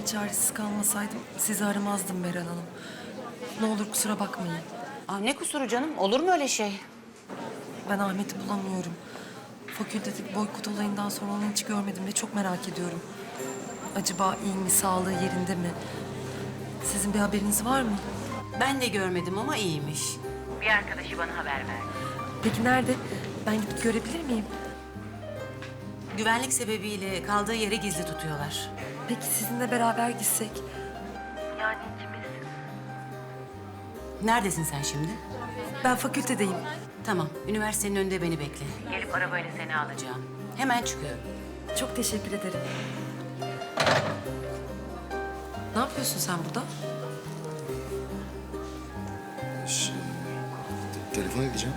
Eğer çaresiz kalmasaydım sizi aramazdım Meral Hanım. Ne olur kusura bakmayın. Aa, ne kusuru canım? Olur mu öyle şey? Ben Ahmet'i bulamıyorum. Fakültedeki boykot olayından sonra onu hiç görmedim ve çok merak ediyorum. Acaba iyi mi, sağlığı yerinde mi? Sizin bir haberiniz var mı? Ben de görmedim ama iyiymiş. Bir arkadaşı bana haber verdi. Peki nerede? Ben gidip görebilir miyim? Güvenlik sebebiyle kaldığı yeri gizli tutuyorlar. Peki sizinle beraber gitsek? Yani ikimiz. Neredesin sen şimdi? Ben fakültedeyim. Tamam, üniversitenin önünde beni bekle. Gelip arabayla seni alacağım. Hemen çıkıyorum. Çok teşekkür ederim. Ne yapıyorsun sen burada? Şey, te- telefon edeceğim.